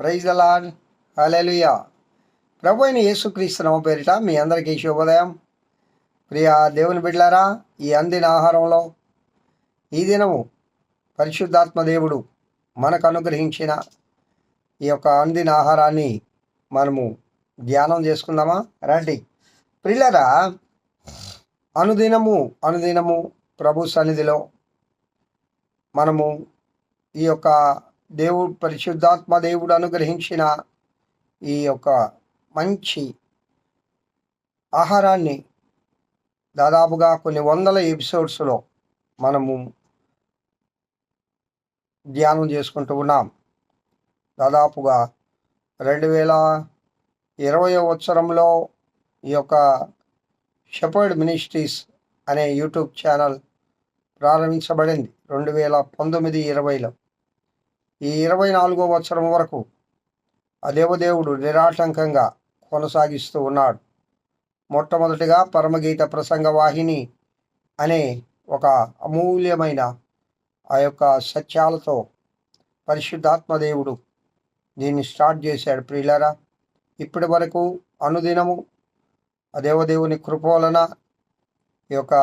Praise అలాడ్ hallelujah ప్రభు అయిన యేసుక్రీస్తు నమ పేరిట మీ అందరికీ శుభోదయం. ప్రియ దేవుని బిడ్లారా ఈ అందిన ఆహారంలో ఈ దినము పరిశుద్ధాత్మ దేవుడు మనకు అనుగ్రహించిన ఈ యొక్క అందిన ఆహారాన్ని మనము ధ్యానం చేసుకుందామా? రండి. ప్రిల్లరా అనుదినము అనుదినము ప్రభు సన్నిధిలో మనము ఈ యొక్క దేవుడు పరిశుద్ధాత్మ దేవుడు అనుగ్రహించిన ఈ యొక్క మంచి ఆహారాన్ని దాదాపుగా కొన్ని వందల ఎపిసోడ్స్లో మనము ధ్యానం చేసుకుంటూ ఉన్నాం. దాదాపుగా రెండు వేల ఇరవై సంవత్సరంలో ఈ యొక్క షెపర్డ్ మినిస్ట్రీస్ అనే యూట్యూబ్ ఛానల్ ప్రారంభించబడింది. రెండు వేల పంతొమ్మిది ఇరవైలో ఈ ఇరవై నాలుగో సంవత్సరం వరకు ఆ దేవదేవుడు నిరాటంకంగా కొనసాగిస్తూ ఉన్నాడు. మొట్టమొదటిగా పరమగీత ప్రసంగ వాహిని అనే ఒక అమూల్యమైన ఆ యొక్క సత్యాలతో పరిశుద్ధాత్మ దేవుడు దీన్ని స్టార్ట్ చేశాడు ప్రియులరా. ఇప్పటి వరకు అనుదినము దేవదేవుని కృప వలన ఈ యొక్క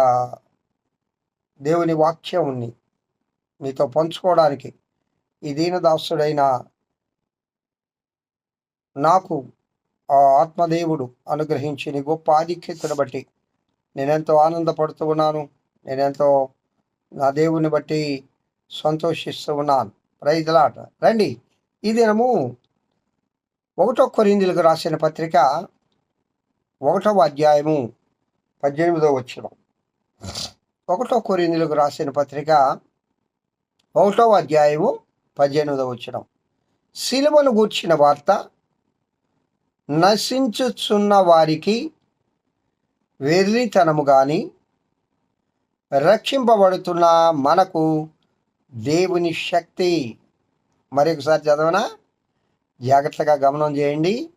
దేవుని వాక్యం మీతో పంచుకోవడానికి ఈ దీనదాసుడైన నాకు ఆ ఆత్మదేవుడు అనుగ్రహించిన గొప్ప ఆధిక్యతను బట్టి నేనెంతో ఆనందపడుతూ ఉన్నాను. నేనెంతో నా దేవుని బట్టి సంతోషిస్తూ ఉన్నాను. రైతులాట రండి. ఈ దినము ఒకటో కొరిందులకు రాసిన పత్రిక ఒకటవ అధ్యాయము పద్దెనిమిదవ వచ్చిన ఒకటో కొరిందులకు రాసిన పత్రిక ఒకటవ అధ్యాయము పద్దెనిమిదవ వచ్చిన శిలువను గూర్చిన వార్త నశించుచున్న వారికి వెర్రితనము కానీ రక్షింపబడుతున్న మనకు దేవుని శక్తి. మరొకసారి చదవనా? జాగ్రత్తగా గమనం చేయండి.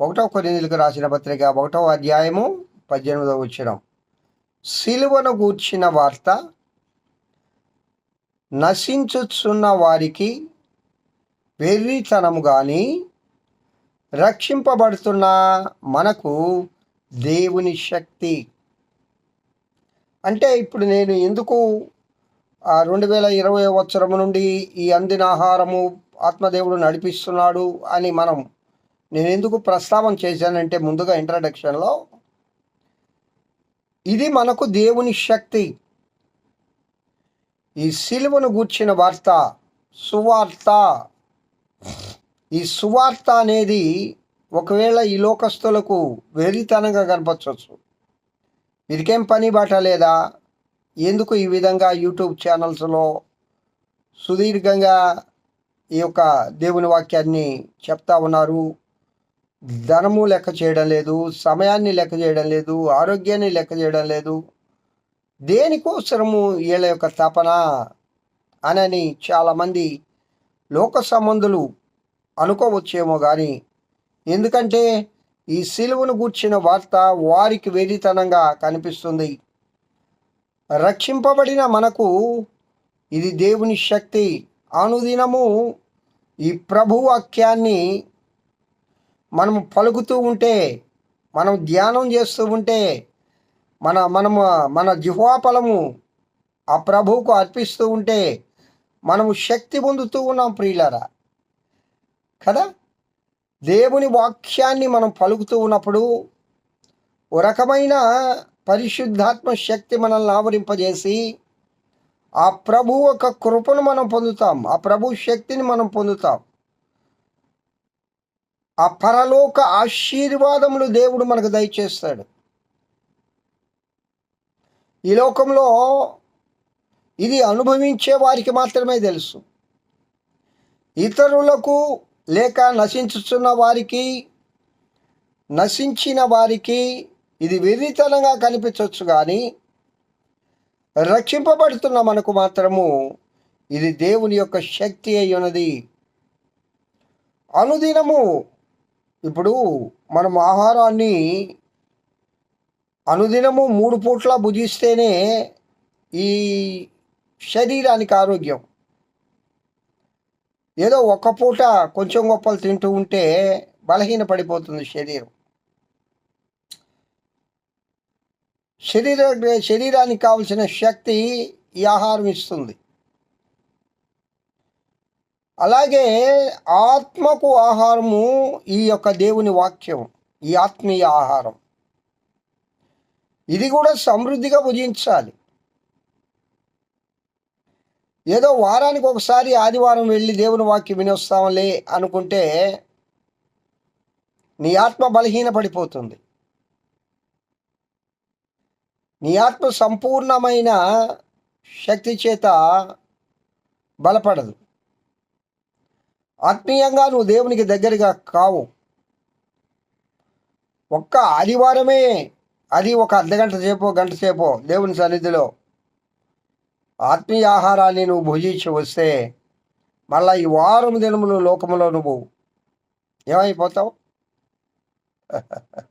ఒకటో కొరిందులకు రాసిన పత్రిక ఒకటో అధ్యాయము పద్దెనిమిదవ వచ్చిన సిలువను గూర్చిన వార్త నశించుచున్న వారికి వెర్రితనము కానీ రక్షింపబడుతున్న మనకు దేవుని శక్తి. అంటే ఇప్పుడు నేను ఎందుకు రెండు వేల ఇరవై సంవత్సరం నుండి ఈ అందిన ఆహారము ఆత్మదేవుడు నడిపిస్తున్నాడు అని మనం నేను ఎందుకు ప్రస్తావన చేశానంటే ముందుగా ఇంట్రడక్షన్లో ఇది మనకు దేవుని శక్తి. ఈ సిలువను గూర్చిన వార్త సువార్త. ఈ సువార్త అనేది ఒకవేళ ఈ లోకస్తులకు వెరితనంగా కనపరచవచ్చు. వీరికేం పని బాట లేదా? ఎందుకు ఈ విధంగా యూట్యూబ్ ఛానల్స్లో సుదీర్ఘంగా ఈ యొక్క దేవుని వాక్యాన్ని చెప్తా ఉన్నారు? ధనము లెక్క చేయడం లేదు సమయాన్ని లెక్క చేయడం లేదు ఆరోగ్యాన్ని లెక్క చేయడం లేదు. దేనికోసరము వీళ్ళ యొక్క తపన అనని చాలామంది లోక సంబంధులు అనుకోవచ్చేమో కానీ ఎందుకంటే ఈ సిలువను గూర్చిన వార్త వారికి వెరితనంగా కనిపిస్తుంది. రక్షింపబడిన మనకు ఇది దేవుని శక్తి. అనుదినము ఈ ప్రభు వాక్యాన్ని మనం పలుకుతూ ఉంటే మనం ధ్యానం చేస్తూ ఉంటే మన మనము మన జిహ్వాపలము ఆ ప్రభువుకు అర్పిస్తూ ఉంటే మనము శక్తి పొందుతూ ఉన్నాం ప్రియులరా. కదా? దేవుని వాక్యాన్ని మనం పలుకుతూ ఉన్నప్పుడు ఓ రకమైన పరిశుద్ధాత్మ శక్తి మనల్ని ఆవరింపజేసి ఆ ప్రభు ఒక కృపను మనం పొందుతాం. ఆ ప్రభు శక్తిని మనం పొందుతాం. ఆ పరలోక ఆశీర్వాదములు దేవుడు మనకు దయచేస్తాడు. ఈ లోకంలో ఇది అనుభవించే వారికి మాత్రమే తెలుసు. ఇతరులకు లేక నశించుతున్న వారికి నశించిన వారికి ఇది వెర్రితనంగా కనిపించవచ్చు కానీ రక్షింపబడుతున్న మనకు మాత్రము ఇది దేవుని యొక్క శక్తి అయి ఉన్నది. అనుదినము ఇప్పుడు మనం ఆహారాన్ని అనుదినము మూడు పూట్ల భుజిస్తేనే ఈ శరీరానికి ఆరోగ్యం. ఏదో ఒక్క పూట కొంచెం గొప్పలు తింటూ ఉంటే బలహీన పడిపోతుంది శరీరం. శరీర శరీరానికి కావలసిన శక్తి ఈ ఆహారం ఇస్తుంది. అలాగే ఆత్మకు ఆహారము ఈ యొక్క దేవుని వాక్యం ఈ ఆత్మీయ ఆహారం. ఇది కూడా సమృద్ధిగా భుజించాలి. ఏదో వారానికి ఒకసారి ఆదివారం వెళ్ళి దేవుని వాక్యం వినొస్తాంలే అనుకుంటే నీ ఆత్మ బలహీన పడిపోతుంది నీ ఆత్మ సంపూర్ణమైన శక్తి చేత బలపడదు. ఆత్మీయంగా నువ్వు దేవునికి దగ్గరగా కావు. ఒక్క ఆదివారమే అది ఒక అర్ధగంట సేపు గంట సేపు దేవుని సన్నిధిలో ఆత్మీయ ఆహారాన్ని నువ్వు భుజించి వస్తే మళ్ళా ఈ వారం దినములు లోకములో నువ్వు ఏమైపోతావు?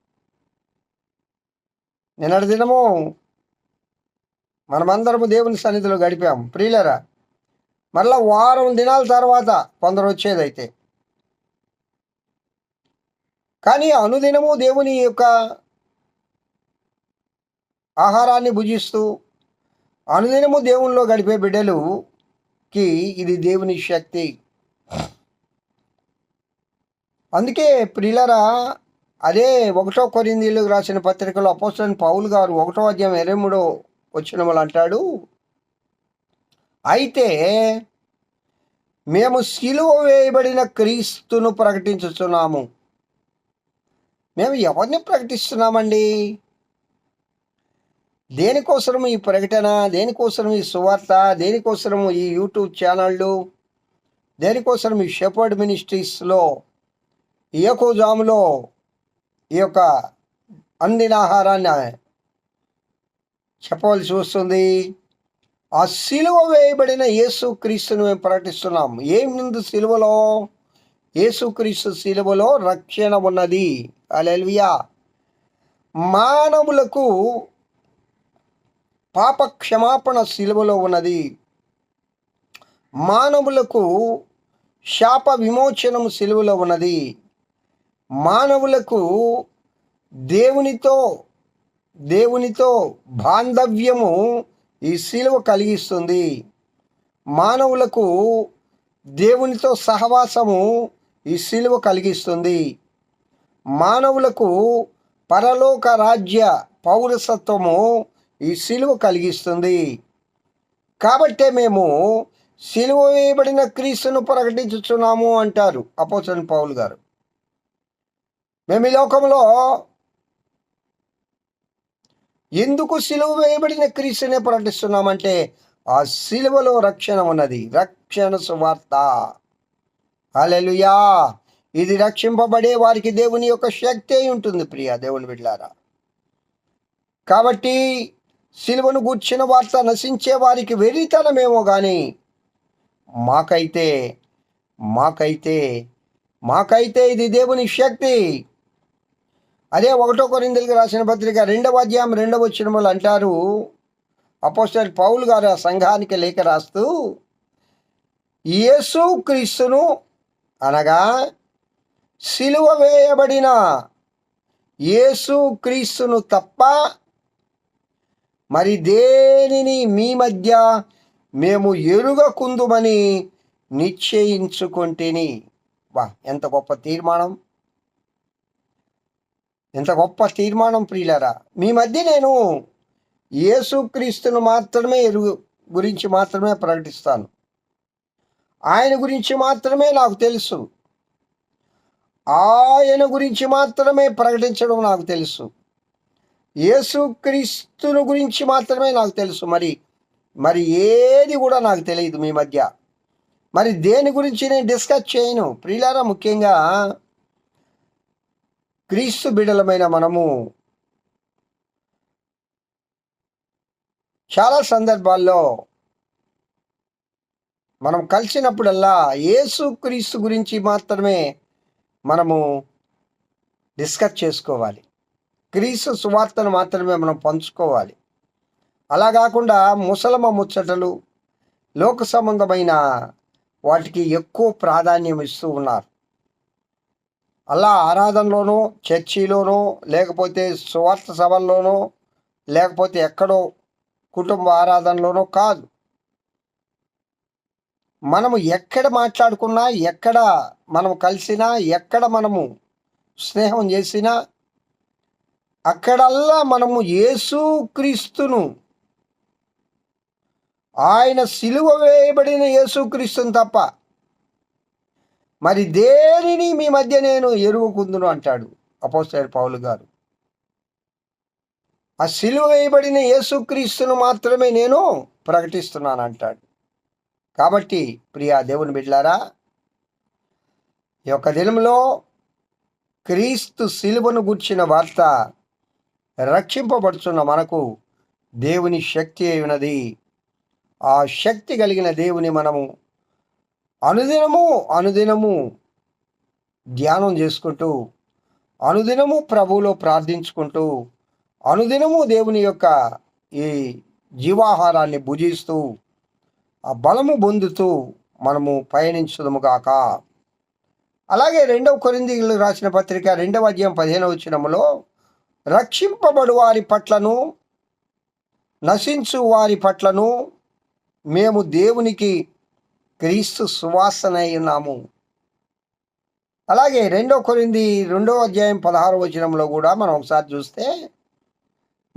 నిన్నటి దినము మనమందరము దేవుని సన్నిధిలో గడిపాం ప్రియులరా మళ్ళా వారం దినాల తర్వాత కొందరు వచ్చేదైతే. కానీ అనుదినము దేవుని యొక్క ఆహారాన్ని భుజిస్తూ అనుదినము దేవునిలో గడిపే బిడ్డలుకి ఇది దేవుని శక్తి. అందుకే ప్రిలరా అదే ఒకటో కొరిందీలు రాసిన పత్రికలో అపోసన్ పౌల్ గారు ఒకటో అధ్యాయం ఇరవై మూడో వచ్చిన అంటాడు అయితే మేము సిలువ వేయబడిన క్రీస్తును ప్రకటించుతున్నాము మేము ఎవరిని ప్రకటిస్తున్నామండి? దేనికోసం ఈ ప్రకటన? దేనికోసం ఈ సువార్త? దేనికోసం ఈ యూట్యూబ్ ఛానళ్ళు? దేనికోసం ఈ షెపర్డ్ మినిస్ట్రీస్లో? ఈ జాములో ఈ యొక్క అందిన ఆహారాన్ని చెప్పవలసి వస్తుంది. ఆ సిలువ వేయబడిన యేసుక్రీస్తును మేము ప్రకటిస్తున్నాం. ఏముంది సిలువలో? యేసుక్రీస్తు సిలువలో రక్షణ ఉన్నది. అలెల్వియా మానవులకు పాప క్షమాపణ శిలువలో ఉన్నది. మానవులకు శాప విమోచనము శిలువలో ఉన్నది. మానవులకు దేవునితో దేవునితో బాంధవ్యము ఈ శిలువ కలిగిస్తుంది. మానవులకు దేవునితో సహవాసము ఈ శిలువ కలిగిస్తుంది. మానవులకు పరలోక రాజ్య పౌరసత్వము ఈ సిలువ కలిగిస్తుంది. కాబట్టే మేము సిలువ వేయబడిన క్రీస్తును ప్రకటించుచున్నాము అంటారు అపోసన్ పౌల్ గారు. మేము ఈ లోకంలో ఎందుకు సిలువ వేయబడిన క్రీస్తునే ప్రకటిస్తున్నామంటే ఆ సిలువలో రక్షణ ఉన్నది. రక్షణ సువార్త. అలెలుయా ఇది రక్షింపబడే వారికి దేవుని యొక్క శక్తి అయి ఉంటుంది ప్రియ దేవుని బిడ్డారా. కాబట్టి సిలువను గూర్చిన వార్త నశించే వారికి వెరితనమేమో కానీ మాకైతే మాకైతే మాకైతే ఇది దేవుని శక్తి. అదే ఒకటో కొరిందలకి రాసిన పత్రిక రెండవ అధ్యాయం రెండవ వచ్చినములు అంటారు. అపోస్టర్ పౌల్ గారు ఆ సంఘానికి లేఖ రాస్తూ యేసు క్రీస్తును అనగా సిలువ వేయబడిన యేసు క్రీస్తును తప్ప మరి దేనిని మీ మధ్య మేము ఎరుగకుందుమని నిశ్చయించుకుంటేని? వా ఎంత గొప్ప తీర్మానం. ఎంత గొప్ప తీర్మానం ప్రియులరా. మీ మధ్య నేను యేసుక్రీస్తును మాత్రమే ఎరుగు గురించి మాత్రమే ప్రకటిస్తాను. ఆయన గురించి మాత్రమే నాకు తెలుసు. ఆయన గురించి మాత్రమే ప్రకటించడం నాకు తెలుసు. యేసుక్రీస్తును గురించి మాత్రమే నాకు తెలుసు. మరి మరి ఏది కూడా నాకు తెలియదు మీ మధ్య. మరి దేని గురించి నేను డిస్కస్ చేయను. ప్రియులారా ముఖ్యంగా క్రీస్తు బిడలమైన మనము చాలా సందర్భాల్లో మనం కలిసినప్పుడల్లా యేసు క్రీస్తు గురించి మాత్రమే మనము డిస్కస్ చేసుకోవాలి. క్రీస్తు సువార్తను మాత్రమే మనం పంచుకోవాలి. అలా కాకుండా ముసలమ ముచ్చటలు లోక సంబంధమైన వాటికి ఎక్కువ ప్రాధాన్యం ఇస్తూ ఉన్నారు. అలా ఆరాధనలోనో చర్చిలోనో లేకపోతే సువార్త సభల్లోనో లేకపోతే ఎక్కడో కుటుంబ ఆరాధనలోనో కాదు. మనము ఎక్కడ మాట్లాడుకున్నా ఎక్కడ మనం కలిసినా ఎక్కడ మనము స్నేహం చేసినా అక్కడల్లా మనము యేసుక్రీస్తును ఆయన సిలువ వేయబడిన యేసుక్రీస్తుని తప్ప మరి దేనిని మీ మధ్య నేను ఎరుగుకుందును అంటాడు అపోస్టర్ పౌలు గారు. ఆ సిలువ వేయబడిన యేసుక్రీస్తును మాత్రమే నేను ప్రకటిస్తున్నాను అంటాడు. కాబట్టి ప్రియా దేవుని బిడ్లారా ఈ యొక్క దినంలో క్రీస్తు సిలువను గుర్చిన వార్త రక్షింపబడుచున్న మనకు దేవుని శక్తి అయి ఉన్నది ఆ శక్తి కలిగిన దేవుని మనము అనుదినము అనుదినము ధ్యానం చేసుకుంటూ అనుదినము ప్రభువులో ప్రార్థించుకుంటూ అనుదినము దేవుని యొక్క ఈ జీవాహారాన్ని భుజిస్తూ ఆ బలము పొందుతూ మనము పయనించుదముగాక అలాగే రెండవ కొరిందీలు రాసిన పత్రిక రెండవ అధ్యాయం పదిహేనవ వచ్చినములో రక్షింపబడు వారి పట్లను నశించు వారి పట్లను మేము దేవునికి క్రీస్తు సువాసనై ఉన్నాము. అలాగే రెండో కొరింది రెండో అధ్యాయం పదహారు వచనంలో కూడా మనం ఒకసారి చూస్తే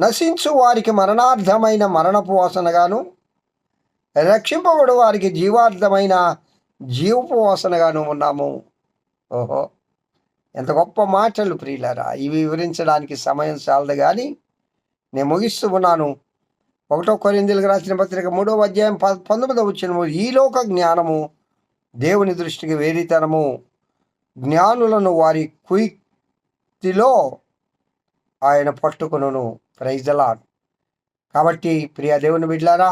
నశించు వారికి మరణార్థమైన మరణపు వాసనగాను రక్షింపబడు వారికి జీవార్థమైన జీవపు వాసనగాను ఉన్నాము. ఓహో! ఎంత గొప్ప మాటలు ప్రియులరా. ఇవి వివరించడానికి సమయం చాలదు కానీ నేను ముగిస్తూ ఉన్నాను. ఒకటో కొరిందులకు రాసిన పత్రిక మూడవ అధ్యాయం ప పంతొమ్మిదవ వచ్చినము ఈ లోక జ్ఞానము దేవుని దృష్టికి వేడితనము జ్ఞానులను వారి కుయితిలో ఆయన పట్టుకును ప్రైజలా కాబట్టి ప్రియా దేవుని బిడ్లారా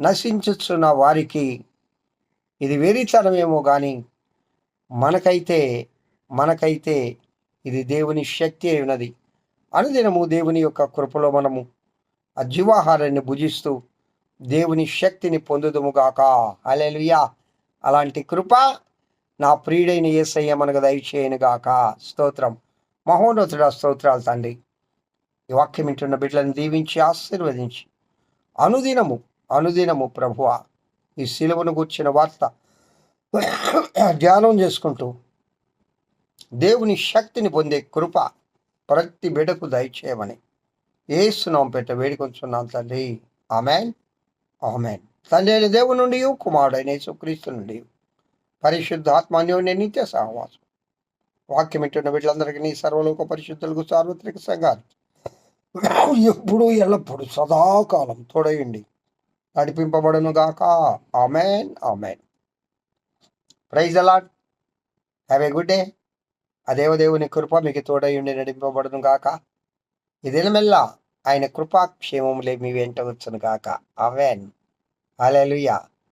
నశించుచున్న వారికి ఇది వేరితనమేమో కానీ మనకైతే మనకైతే ఇది దేవుని శక్తి అయి ఉన్నది అనుదినము దేవుని యొక్క కృపలో మనము ఆ జీవాహారాన్ని భుజిస్తూ దేవుని శక్తిని పొందుదుముగాక అలెలుయా అలాంటి కృప నా ప్రియుడైన ఏసయ్య మనకు దయచేయనుగాక స్తోత్రం. మహోన్నతుడ స్తోత్రాలు తండ్రి. ఈ వాక్యం వింటున్న బిడ్డలను దీవించి ఆశీర్వదించి. అనుదినము అనుదినము ప్రభువ. ఈ శిలువను కూర్చిన వార్త ధ్యానం చేసుకుంటూ దేవుని శక్తిని పొందే కృప ప్రతి బిడకు దయచేయమని ఏసునాం పెట్ట వేడుకొంచున్నాం తండ్రి ఆమెన్. ఆమెన్. తండ్రి అయిన దేవుని నుండి కుమారుడైన యేసుక్రీస్తు నుండి పరిశుద్ధాత్మాన్యోని నిత్య సహవాసం. వాక్యం వింటున్న వీళ్ళందరికీ నీ సర్వలోక పరిశుద్ధులకు సార్వత్రిక సంఘాలు. ఎప్పుడు ఎల్లప్పుడు సదాకాలం తోడయండి నడిపింపబడను గాక. Amen. Amen. Praise a lot have a good day. అదేవదేవుని కృప మీకు తోడయుండి నడిపింపబడును గాక. ఈ దినమెల్లా ఆయన కృపాక్షేమములే మీ వెంట వచ్చును గాక. Oven hallelujah